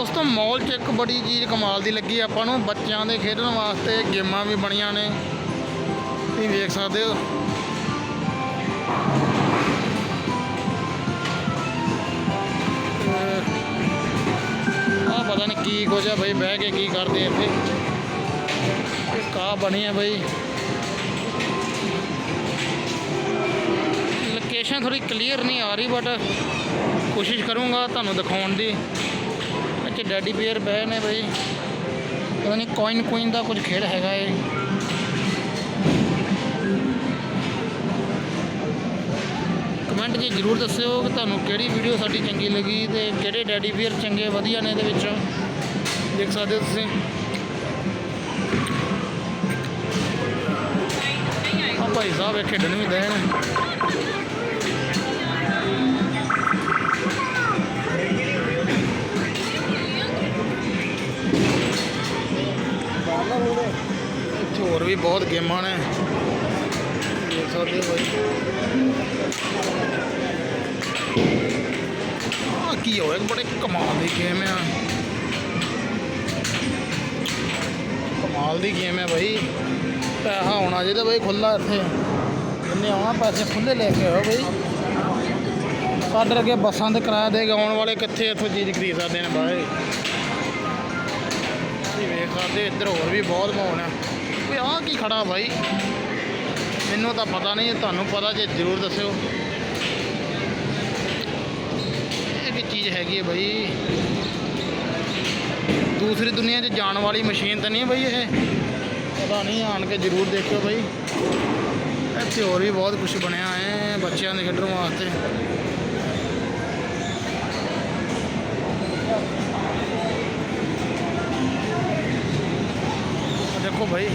ਦੋਸਤੋ ਮਾਲ 'ਚ ਇੱਕ ਬੜੀ ਚੀਜ਼ ਕਮਾਲ ਦੀ ਲੱਗੀ ਆਪਾਂ ਨੂੰ। ਬੱਚਿਆਂ ਦੇ ਖੇਡਣ ਵਾਸਤੇ ਗੇਮਾਂ ਵੀ ਬਣੀਆਂ ਨੇ। ਤੁਸੀਂ ਵੇਖ ਸਕਦੇ ਹੋ। ਆ ਪਤਾ ਨਹੀਂ ਕੀ ਕੁਝ ਆ ਬਈ, ਬਹਿ ਕੇ ਕੀ ਕਰਦੇ ਇੱਥੇ। ਇਹ ਕਾ ਬਣੀ ਆ ਬਈ। ਲੋਕੇਸ਼ਨ ਥੋੜੀ ਕਲੀਅਰ ਨਹੀਂ ਆ ਰਹੀ ਬਟ ਕੋਸ਼ਿਸ਼ ਕਰੂੰਗਾ ਤੁਹਾਨੂੰ ਦਿਖਾਉਣ ਦੀ। ਇੱਥੇ ਡੈਡੀ ਬੀਅਰ ਬਹਿ ਨੇ ਬਈ। ਪਤਾ ਨਹੀਂ ਕੋਇਨ ਕੁਇਨ ਦਾ ਕੁਝ ਖੇਡ ਹੈਗਾ ਇਹ ਕਮੈਂਟ 'ਚ ਜਰੂਰ ਦੱਸਿਓ ਕਿ ਤੁਹਾਨੂੰ ਕਿਹੜੀ ਵੀਡੀਓ ਸਾਡੀ ਚੰਗੀ ਲੱਗੀ ਤੇ ਕਿਹੜੇ ਡੈਡੀ ਬੀਅਰ ਚੰਗੇ ਵਧੀਆ ਨੇ ਇਹਦੇ ਵਿੱਚ। ਦੇਖ ਸਕਦੇ ਹੋ ਤੁਸੀਂ। ਆ ਭਾਈ ਸਾਹਿਬ ਇਹ ਖੇਡਣ ਵੀ ਦੇ ਇੱਥੇ ਹੋਰ ਵੀ ਬਹੁਤ ਗੇਮਾਂ ਨੇ। ਦੇਖ ਸਕਦੇ ਹੋ ਆ ਕੀ ਹੋਇਆ ਬੜੇ ਕਮਾਲ ਦੀ ਗੇਮ ਆ। ਕਮਾਲ ਦੀ ਗੇਮ ਹੈ ਬਾਈ। ਪੈਸਾ ਹੋਣਾ ਚਾਹੀਦਾ ਬਾਈ ਖੁੱਲਾ ਇੱਥੇ। ਜਿੰਨੇ ਆਉਣਾ ਪੈਸੇ ਖੁੱਲੇ ਲੈ ਕੇ ਆਓ ਬਾਈ। ਸਾਡੇ ਅੱਗੇ ਬੱਸਾਂ ਤੇ ਕਿਰਾਇਆ ਦੇ ਕੇ ਆਉਣ ਵਾਲੇ ਕਿੱਥੇ ਇੱਥੋਂ ਚੀਜ਼ ਖਰੀਦ ਸਕਦੇ ਨੇ ਬਾਈ। ਤੁਸੀਂ ਵੇਖ ਸਕਦੇ, ਇੱਧਰ ਹੋਰ ਵੀ ਬਹੁਤ ਮਾਹੌਲ ਆ। ਓਏ ਆਹ ਕੀ ਖੜਾ ਬਾਈ? ਮੈਨੂੰ ਤਾਂ ਪਤਾ ਨਹੀਂ, ਤੁਹਾਨੂੰ ਪਤਾ ਜੇ ਜ਼ਰੂਰ ਦੱਸਿਓ। ਇਹ ਕੀ ਚੀਜ਼ ਹੈਗੀ ਹੈ ਬਾਈ? ਦੂਸਰੀ ਦੁਨੀਆ 'ਚ ਜਾਣ ਵਾਲੀ ਮਸ਼ੀਨ ਤਾਂ ਨਹੀਂ ਬਈ ਇਹ? ਪਤਾ ਨਹੀਂ, ਆਣ ਕੇ ਜ਼ਰੂਰ ਦੇਖਿਓ ਬਾਈ। ਇੱਥੇ ਹੋਰ ਵੀ ਬਹੁਤ ਕੁਝ ਬਣਿਆ ਹੈ, ਬੱਚਿਆਂ ਦੇ ਖੇਡਣ ਵਾਸਤੇ। ਦੇਖੋ ਭਾਈ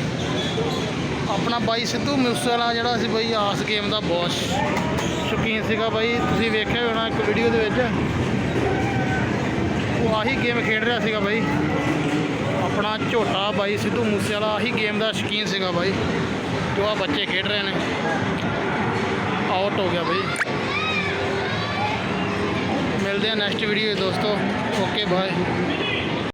ਆਪਣਾ ਬਾਈ ਸਿੱਧੂ ਮੂਸੇਵਾਲਾ ਜਿਹੜਾ ਸੀ ਬਾਈ ਆਸ ਗੇਮ ਦਾ ਬਹੁਤ ਸ਼ੌਕੀਨ ਸੀਗਾ ਬਾਈ। ਤੁਸੀਂ ਵੇਖਿਆ ਹੋਣਾ ਇੱਕ ਵੀਡੀਓ ਦੇ ਵਿੱਚ। ਉਹ ਆਹੀ ਗੇਮ ਖੇਡ ਰਿਹਾ ਸੀਗਾ ਬਾਈ। ਆਪਣਾ ਝੋਟਾ ਬਾਈ ਸਿੱਧੂ ਮੂਸੇਵਾਲਾ, ਆਹੀ ਗੇਮ ਦਾ ਸ਼ੌਕੀਨ ਸੀਗਾ ਬਾਈ। ਜੋ ਆ ਬੱਚੇ ਖੇਡ ਰਹੇ ਨੇ। ਆਊਟ ਹੋ ਗਿਆ ਬਾਈ। ਮਿਲਦੇ ਆ ਨੈਕਸਟ ਵੀਡੀਓ ਦੋਸਤੋ। Okay bye